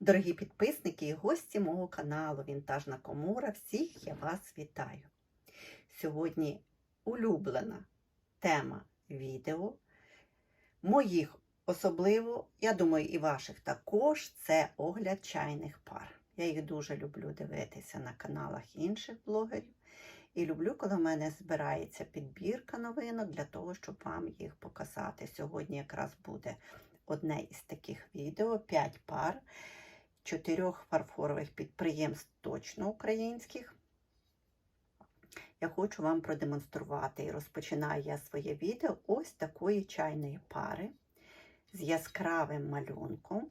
Дорогі підписники і гості мого каналу Вінтажна Комора, всіх я вас вітаю. Сьогодні улюблена тема відео моїх особливо, я думаю, і ваших також це огляд чайних пар. Я їх дуже люблю дивитися на каналах інших блогерів. І люблю, коли в мене збирається підбірка новинок для того, щоб вам їх показати. Сьогодні якраз буде одне із таких відео: 5 пар чотирьох фарфорових підприємств, точно українських. Я хочу вам продемонструвати і розпочинаю я своє відео ось такої чайної пари з яскравим малюнком.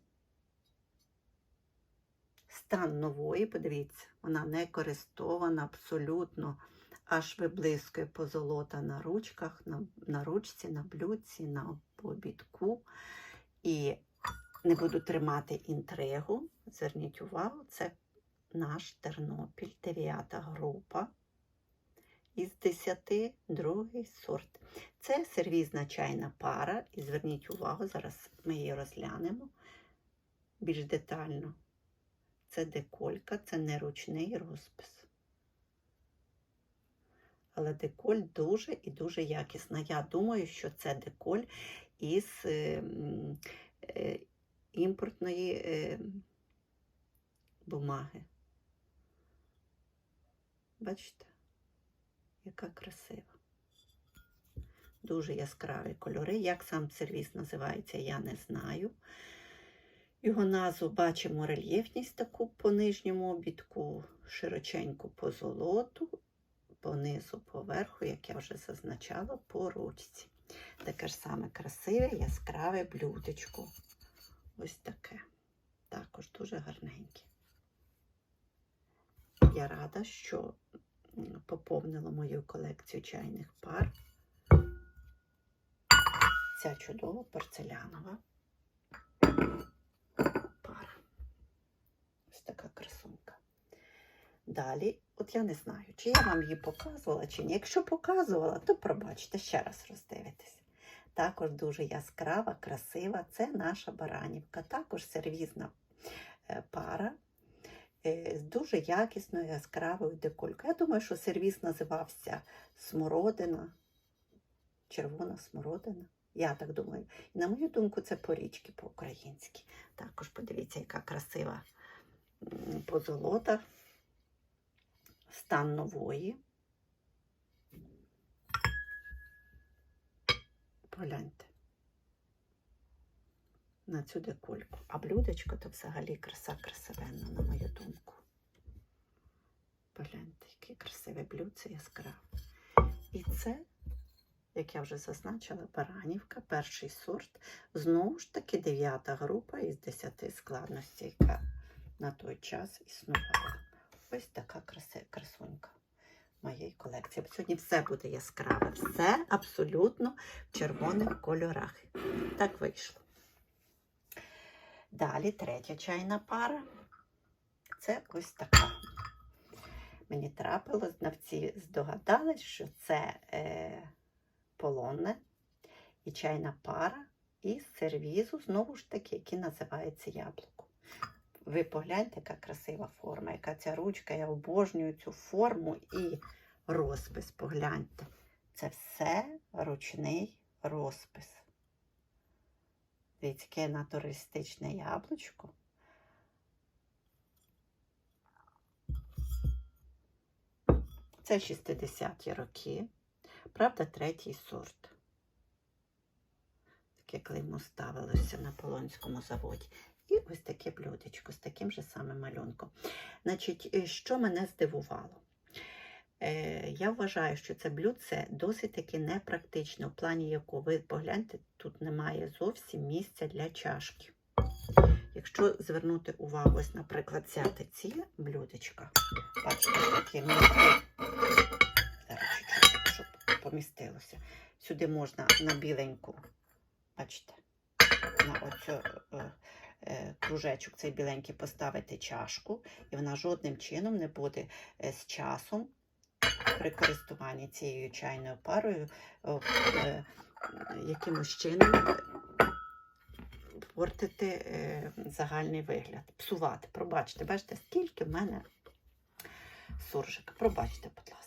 Стан нової, подивіться, вона не користована абсолютно, аж виблискує позолота на ручках, на, на ручці, на блюдці, на обідку. І не буду тримати інтригу. Зверніть увагу, це наш Тернопіль, 9 група із 10, другий сорт. Це сервізна чайна пара. І зверніть увагу, зараз ми її розглянемо більш детально. Це деколька, це не ручний розпис. Але деколь дуже і дуже якісна. Я думаю, що це деколь із е, е, імпортної е, бумаги. Бачите, яка красива. Дуже яскраві кольори. Як сам сервіс називається, я не знаю. Його назву бачимо рельєфність таку по нижньому обідку, широченьку по золоту, по низу, по як я вже зазначала, по ручці. Таке ж саме красиве, яскраве блюдечко. Ось таке. Також дуже гарненьке. Я рада, що поповнила мою колекцію чайних пар. Ця чудова порцелянова пара. Ось така красунка. Далі, от я не знаю, чи я вам її показувала, чи ні. Якщо показувала, то пробачте, ще раз роздивитесь. Також дуже яскрава, красива. Це наша баранівка. Також сервізна е, пара е, з дуже якісною яскравою деколькою. Я думаю, що сервіз називався Смородина, червона смородина. Я так думаю. І на мою думку, це порічки по-українськи. Також подивіться, яка красива позолота, стан нової. Погляньте на цю декольку. А блюдечко то взагалі краса красивенна, на мою думку. Погляньте, яке красиве блюдце яскраве. І це, як я вже зазначила, баранівка, перший сорт. Знову ж таки, дев'ята група із 10 складностей, яка на той час існувала. Ось така красунька моєї колекції. Сьогодні все буде яскраве, все абсолютно в червоних кольорах. Так вийшло. Далі третя чайна пара. Це ось така. Мені трапилось, знавці здогадались, що це е, полонне і чайна пара із сервізу, знову ж таки, який називається яблуко. Ви погляньте, яка красива форма, яка ця ручка. Я обожнюю цю форму і розпис. Погляньте. Це все ручний розпис. Дивіться, яке натуралістичне яблучко. Це 60-ті роки. Правда, третій сорт. Таке клеймо ставилося на Полонському заводі. І ось таке блюдечко з таким же самим малюнком. Значить, е, що мене здивувало? Е, я вважаю, що це блюдце досить таки непрактичне, в плані якого ви погляньте, тут немає зовсім місця для чашки. Якщо звернути увагу, ось, наприклад, взяти ці блюдечка, бачите, такі місце. Зараз щоб помістилося. Сюди можна на біленьку, бачите, на оцю е, кружечок цей біленький поставити чашку, і вона жодним чином не буде е, з часом при користуванні цією чайною парою е, е, якимось чином портити е, загальний вигляд, псувати. Пробачте, бачите, скільки в мене суржика. Пробачте, будь ласка.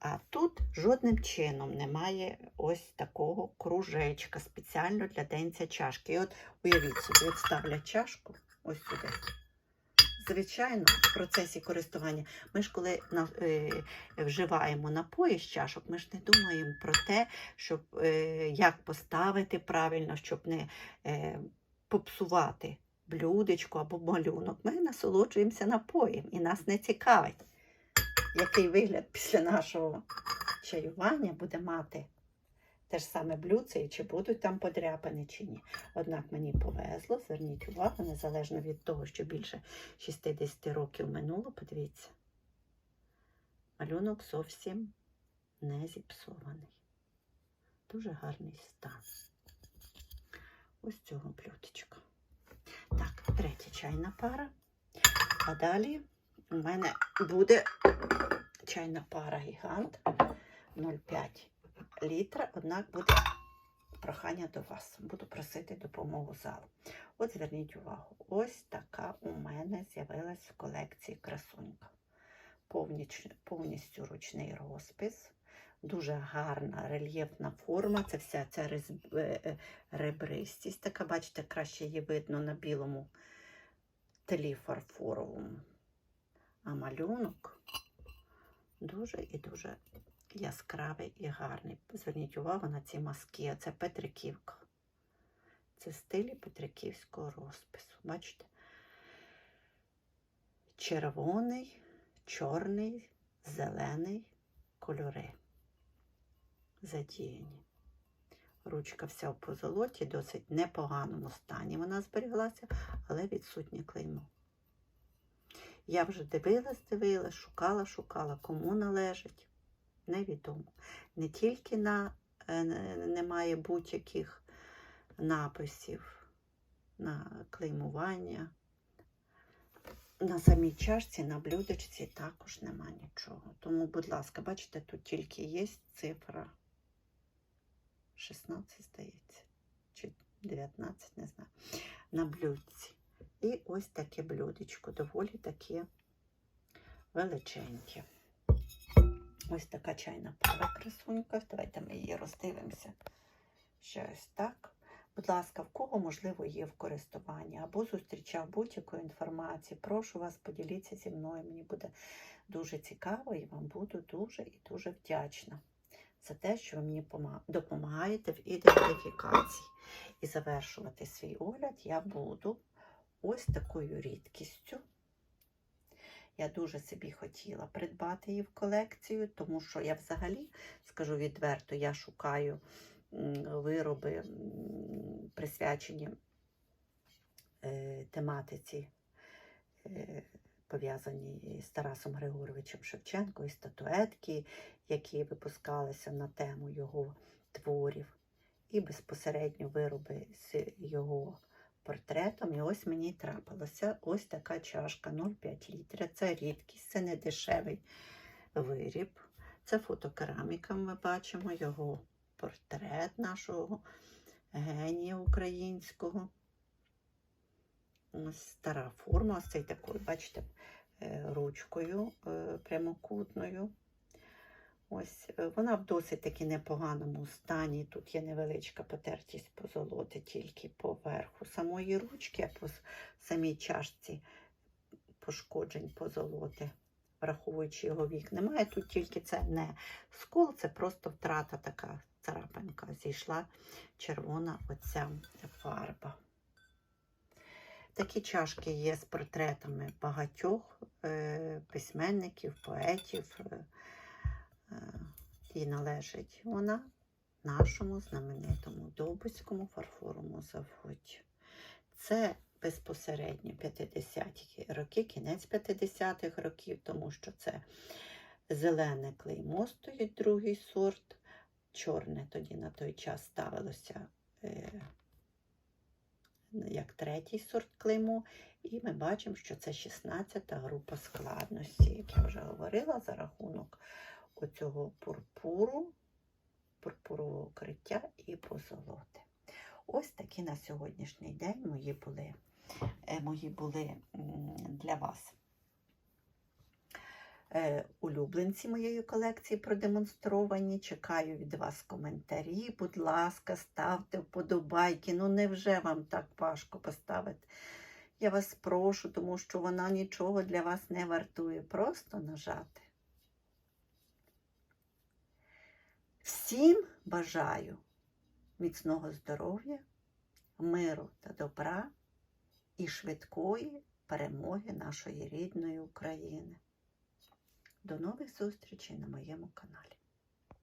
А тут жодним чином немає ось такого кружечка спеціально для денця чашки. І от уявіть собі, от ставлять чашку ось сюди. Звичайно, в процесі користування ми ж коли е, вживаємо напої з чашок, ми ж не думаємо про те, щоб е, як поставити правильно, щоб не е, попсувати блюдечко або малюнок. Ми насолоджуємося напоєм і нас не цікавить, який вигляд після нашого чаювання буде мати те ж саме блюдце, і чи будуть там подряпини, чи ні. Однак мені повезло, зверніть увагу, незалежно від того, що більше 60 років минуло, подивіться, малюнок зовсім не зіпсований. Дуже гарний стан. Ось цього блюдечка. Так, третя чайна пара. А далі у мене буде чайна пара гігант 0,5 літра, однак буде прохання до вас. Буду просити допомогу залу. От зверніть увагу, ось така у мене з'явилась в колекції красунька. Повніч- повністю ручний розпис. Дуже гарна рельєфна форма. Це вся ця е, е, ребристість. Така, бачите, краще її видно на білому тлі фарфоровому. А малюнок дуже і дуже яскравий і гарний. Зверніть увагу на ці маски. Це Петриківка. Це стилі Петриківського розпису. Бачите? Червоний, чорний, зелений кольори. Задіяні. Ручка вся в позолоті, досить непоганому стані вона зберіглася, але відсутнє клеймо. Я вже дивилась, дивилась, шукала, шукала, кому належить. Невідомо. Не тільки на е, немає будь-яких написів на клеймування. На самій чашці, на блюдечці також нема нічого. Тому, будь ласка, бачите, тут тільки є цифра 16, здається, чи 19, не знаю, на блюдці. І ось таке блюдечко, доволі таке величеньке. Ось така чайна пара красунька. Давайте ми її роздивимося. Ще так. Будь ласка, в кого, можливо, є в користуванні або зустрічав будь-яку інформацію, прошу вас, поділіться зі мною. Мені буде дуже цікаво і вам буду дуже і дуже вдячна за те, що ви мені допомагаєте в ідентифікації. І завершувати свій огляд я буду ось такою рідкістю. Я дуже собі хотіла придбати її в колекцію, тому що я взагалі, скажу відверто, я шукаю вироби, присвячені е, тематиці, е, пов'язані з Тарасом Григоровичем Шевченко, і статуетки, які випускалися на тему його творів, і безпосередньо вироби з його портретом. І ось мені трапилася ось така чашка 0,5 літра. Це рідкість, це не дешевий виріб. Це фотокераміка. Ми бачимо його портрет нашого генія українського. Ось стара форма, ось цей такою, бачите, е, ручкою е, прямокутною. Ось е, вона в досить таки непоганому стані. Тут є невеличка потертість позолоти тільки поверху самої ручки, а по самій чашці пошкоджень позолоти, враховуючи його вік. Немає тут тільки це не скол, це просто втрата така царапинка. Зійшла червона оця фарба. Такі чашки є з портретами багатьох е, письменників, поетів. Е, і належить вона нашому знаменитому Довбицькому фарфоровому заводі. Це безпосередньо 50-ті роки, кінець 50-х років, тому що це зелене клеймо стоїть другий сорт, чорне тоді на той час ставилося е, як третій сорт клеймо. І ми бачимо, що це 16-та група складності, як я вже говорила, за рахунок оцього пурпуру, пурпурового криття і позолоти. Ось такі на сьогоднішній день мої були, е, мої були для вас. Е, Улюбленці моєї колекції продемонстровані. Чекаю від вас коментарі. Будь ласка, ставте вподобайки. Ну невже вам так важко поставити? Я вас прошу, тому що вона нічого для вас не вартує. Просто нажати. Всім бажаю міцного здоров'я, миру та добра і швидкої перемоги нашої рідної України. До нових зустрічей на моєму каналі.